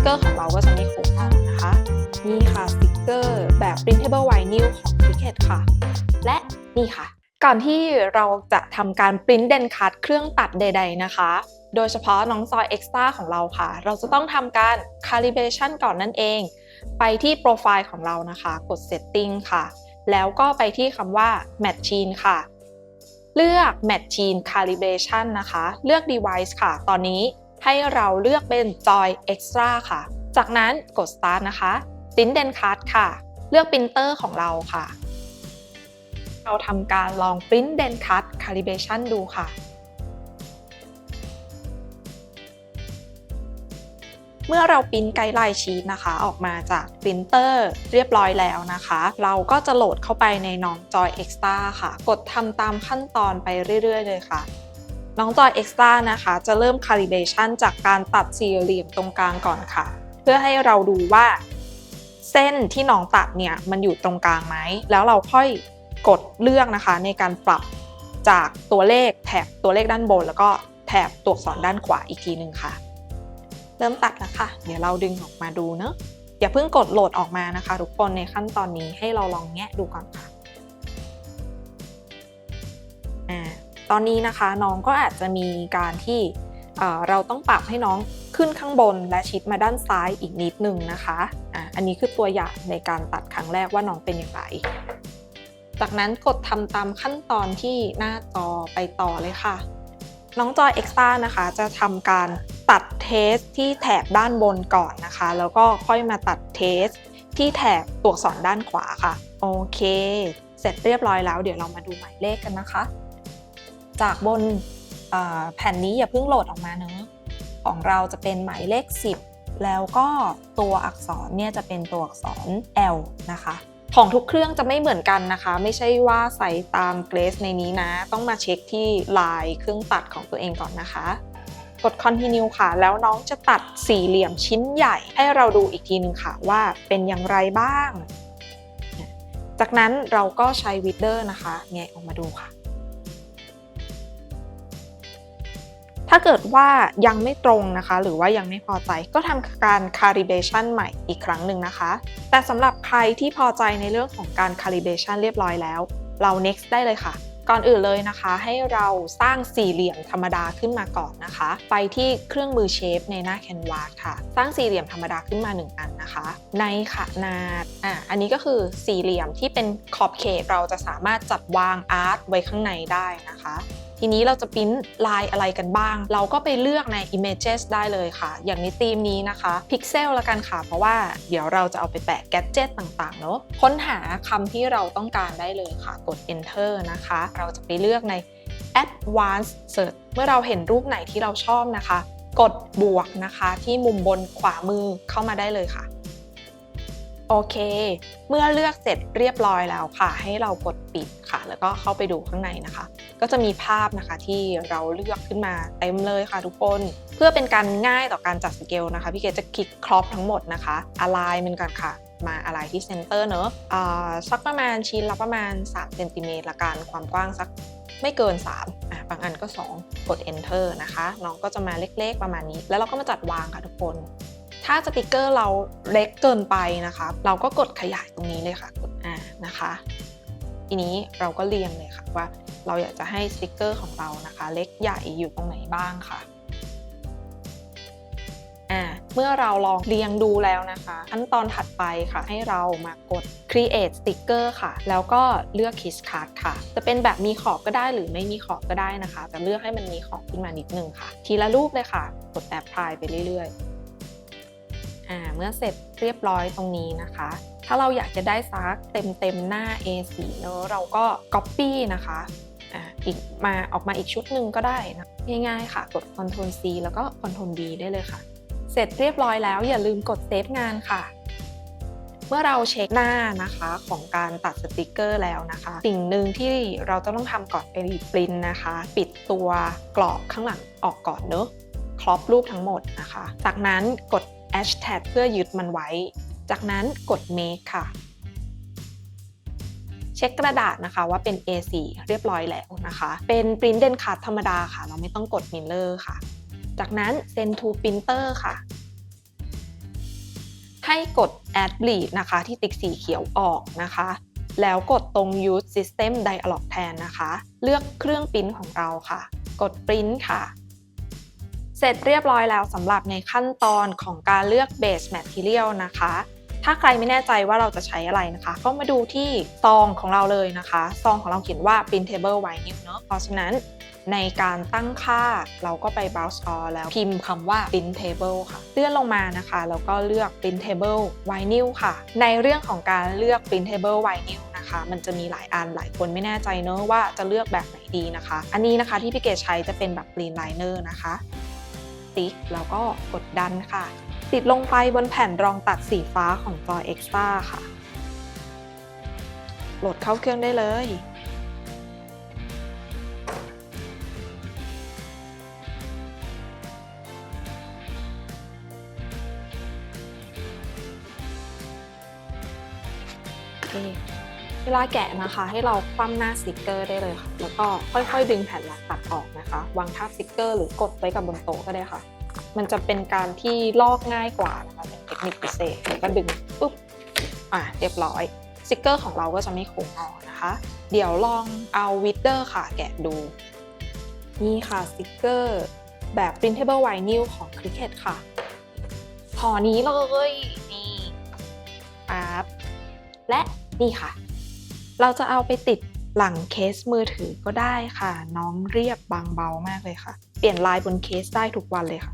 กเกอร์ของเราก็จะไม่ครบอันนะคะ นี่ค่ะสติกเกอร์แบบ printable vinyl ของ Cricut ค่ะ และนี่ค่ะ ก่อนที่เราจะทำการ print den card เครื่องตัดใด ๆ นะคะ โดยเฉพาะน้องจอย Extra ของเราค่ะ เราจะต้องทำการ calibration ก่อนนั่นเอง ไปที่โปรไฟล์ของเรานะคะ กด setting ค่ะ แล้วก็ไปที่คำว่า machine ค่ะเลือก machine calibration นะคะ เลือก device ค่ะ ตอนนี้ ให้เราเลือกเป็น Joy Extra ค่ะ จากนั้นกด start นะคะ print den card ค่ะ เลือก printer ของเราค่ะ เราทำการลอง print den card calibration ดูค่ะ เมื่อเราปริ้นไกด์ไลน์ชีตนะคะ ออกมาจากปรินเตอร์เรียบร้อยแล้วนะคะ เราก็จะโหลดเข้าไปในน้องจอย Extra ค่ะ กดทำตามขั้นตอนไปเรื่อย ๆ เลยค่ะ น้องจอย Extra นะคะ จะเริ่ม calibration จากการตัดสี่เหลี่ยมตรงกลางก่อนค่ะ เพื่อให้เราดูว่า เส้นที่น้องตัดเนี่ยมันอยู่ตรงกลางไหม แล้วเราค่อยกดเลือกนะคะ ในการปรับจากตัวเลขแถบตัวเลขด้านบน แล้วก็แถบตัวอักษรด้านขวาอีกทีหนึ่งค่ะ เริ่มตัดแล้วค่ะเดี๋ยวเราดึงออกมาดูเนอะอย่าเพิ่งกดโหลดออกมานะคะ ทุกคนในขั้นตอนนี้ให้เราลองแงะดูก่อนค่ะ ตอนนี้นะคะน้องก็อาจจะมีการที่เราต้องปรับให้น้องขึ้นข้างบนและชิดมาด้านซ้ายอีกนิดนึงนะคะอันนี้คือตัวอย่างในการตัดครั้งแรกว่าน้องเป็นอย่างไร จากนั้นกดทำตามขั้นตอนที่หน้าจอไปต่อเลยค่ะ น้องจอย Extra นะคะจะทำการตัดเทสที่แถบด้านบนก่อนนะคะ แล้วก็ค่อยมาตัดเทสที่แถบตัวอักษรด้านขวาค่ะ โอเค เสร็จเรียบร้อยแล้ว เดี๋ยวเรามาดูหมายเลขกันนะคะ จากบนแผ่นนี้อย่าเพิ่งโหลดออกมาเนอะของเราจะเป็นหมายเลข 10 แล้วก็ตัวอักษรเนี่ยจะเป็นตัวอักษร L นะคะ ของทุกเครื่องจะไม่เหมือนกันนะคะ ไม่ใช่ว่าใส่ตามเกรสในนี้นะ ต้องมาเช็คที่ลายเครื่องตัดของตัวเองก่อนนะคะ กด continue ค่ะ แล้วน้องจะตัดสี่เหลี่ยมชิ้นใหญ่ ให้เราดูอีกทีนึงค่ะว่าเป็นอย่างไรบ้าง จากนั้นเราก็ใช้วิดเดอร์นะคะแงะออกมาดูค่ะ ถ้าเกิดว่ายังไม่ตรงนะคะ หรือว่ายังไม่พอใจก็ทำการ calibration ใหม่อีกครั้งหนึ่งนะคะ แต่สำหรับใครที่พอใจในเรื่องของการ calibration เรียบร้อยแล้ว เรา next ได้เลยค่ะ ก่อนอื่นเลยนะคะ ให้เราสร้างสี่เหลี่ยมธรรมดาขึ้นมาก่อนนะคะ ไปที่เครื่องมือเชฟในหน้า Canvas ค่ะ สร้างสี่เหลี่ยมธรรมดาขึ้นมา 1 อันนะคะ ในขนาดอะอันนี้ก็คือสี่เหลี่ยมที่เป็นขอบเขตเราจะสามารถจัดวางอาร์ตไว้ข้างในได้นะคะ ทีนี้เราจะปริ้นลายอะไรกันบ้าง เราก็ไปเลือกใน images ได้เลยค่ะ อย่างในธีมนี้นะคะ pixel ลละกันค่ะ เพราะว่าเดี๋ยวเราจะเอาไปแปะ gadget ต่างๆเนอะค้นหาคำที่เราต้องการได้เลยค่ะ กด enter นะคะ เราจะไปเลือกใน advanced search เมื่อเราเห็นรูปไหนที่เราชอบนะคะ กดบวกนะคะที่มุมบนขวามือเข้ามาได้เลยค่ะโอเค เมื่อเลือกเสร็จเรียบร้อยแล้วค่ะ ให้เรากดปิดค่ะ แล้วก็เข้าไปดูข้างในนะคะ ก็จะมีภาพนะคะที่เราเลือกขึ้นมาเต็มเลยค่ะทุกคน เพื่อเป็นการง่ายต่อการจัดสเกลนะคะพี่เกดจะคลิกครอปทั้งหมดนะคะ align มันก่อนค่ะมา align ที่เซนเตอร์เนอะอ่าสักประมาณชิ้นละประมาณ3เซนติเมตรละกันความกว้างสักไม่เกิน 3 อะ บางอันก็ 2 กด enter นะคะ น้องก็จะมาเล็กๆประมาณนี้ แล้วเราก็มาจัดวางค่ะทุกคน ถ้าสติกเกอร์เราเล็กเกินไปนะคะ เราก็กดขยายตรงนี้เลยค่ะ กดอ่านะคะ ทีนี้เราก็เรียงเลยค่ะว่า เราอยากจะให้สติกเกอร์ของเรานะคะ เล็กใหญ่อยู่ตรงไหนบ้างค่ะอ่าเมื่อเราลองเรียงดูแล้วนะคะขั้นตอนถัดไปค่ะ ให้เรามากด create sticker ค่ะ แล้วก็เลือก kiss card ค่ะ จะเป็นแบบมีขอบก็ได้หรือไม่มีขอบก็ได้นะคะ แต่เลือกให้มันมีขอบขึ้นมานิดนึงค่ะ ทีละรูปเลยค่ะ กด apply ไปเรื่อยๆอ่าเมื่อเสร็จเรียบร้อยตรงนี้นะคะ ถ้าเราอยากจะได้ซักเต็มเต็มๆหน้า A4 เนอะเราก็ Copy นะคะ อีกมาออกมาอีกชุดหนึ่งก็ได้นะง่ายๆค่ะ กด Ctrl C แล้วก็ Ctrl V ได้เลยค่ะ เสร็จเรียบร้อยแล้วอย่าลืมกดเซฟงานค่ะเมื่อเราเช็คหน้านะคะของการตัดสติกเกอร์แล้วนะคะ สิ่งหนึ่งที่เราจะต้องทำก่อนเป็นปรินนะคะ ปิดตัวกรอบข้างหลังออกก่อนเนอะครอบรูปทั้งหมดนะคะ จากนั้นกด hashtag เพื่อยึดมันไว้ จากนั้นกด make ค่ะ เช็คกระดาษนะคะว่าเป็น A4 เรียบร้อยแล้วนะคะ เป็น print den card ธรรมดาค่ะ เราไม่ต้องกด miller ค่ะ จากนั้น send to printer ค่ะ ให้กด add bleed นะคะ ที่ติ๊กสีเขียวออกนะคะ แล้วกดตรง use system dialog แทนนะคะ เลือกเครื่องปริ้นของเราค่ะ กดปริ้นค่ะเสร็จเรียบร้อยแล้วสำหรับในขั้นตอนของการเลือก base material นะคะ ถ้าใครไม่แน่ใจว่าเราจะใช้อะไรนะคะ ก็มาดูที่ซองของเราเลยนะคะ ซองของเราเขียนว่า printable vinyl เนอะเพราะฉะนั้นในการตั้งค่าเราก็ไป browse store แล้วพิมพ์คำว่า printable ค่ะ เลื่อนลงมานะคะ แล้วก็เลือก printable vinyl ค่ะ ในเรื่องของการเลือก printable vinyl นะคะ มันจะมีหลายอันหลายคนไม่แน่ใจเนอะว่าจะเลือกแบบไหนดีนะคะ อันนี้นะคะที่พี่เกดใช้จะเป็นแบบ clean liner นะคะติ๊กแล้วก็กดดันค่ะ ติดลงไปบนแผ่นรองตัดสีฟ้าของจอ Extra ค่ะ โหลดเข้าเครื่องได้เลย เวลาแกะนะคะให้เราคว่ำหน้าสติกเกอร์ได้เลยค่ะ แล้วก็ค่อยๆ ดึงแผ่นหลักตัดออกนะคะ วางทับสติกเกอร์หรือกดไว้กับบนโต๊ะก็ได้ค่ะ มันจะเป็นการที่ลอกง่ายกว่านะคะเป็นเทคนิคพิเศษแล้วก็ดึงปุ๊บอะเรียบร้อยสติกเกอร์ของเราก็จะไม่โค้งงอนะคะ เดี๋ยวลองเอาวิดเดอร์ค่ะแกะดู นี่ค่ะสติกเกอร์แบบ printable vinyl ของ Cricut ค่ะห่อนี้เลยนี่ปั๊บและนี่ค่ะ เราจะเอาไปติดหลังเคสมือถือก็ได้ค่ะ น้องเรียบ บางเบามากเลยค่ะ เปลี่ยนลายบนเคสได้ทุกวันเลยค่ะ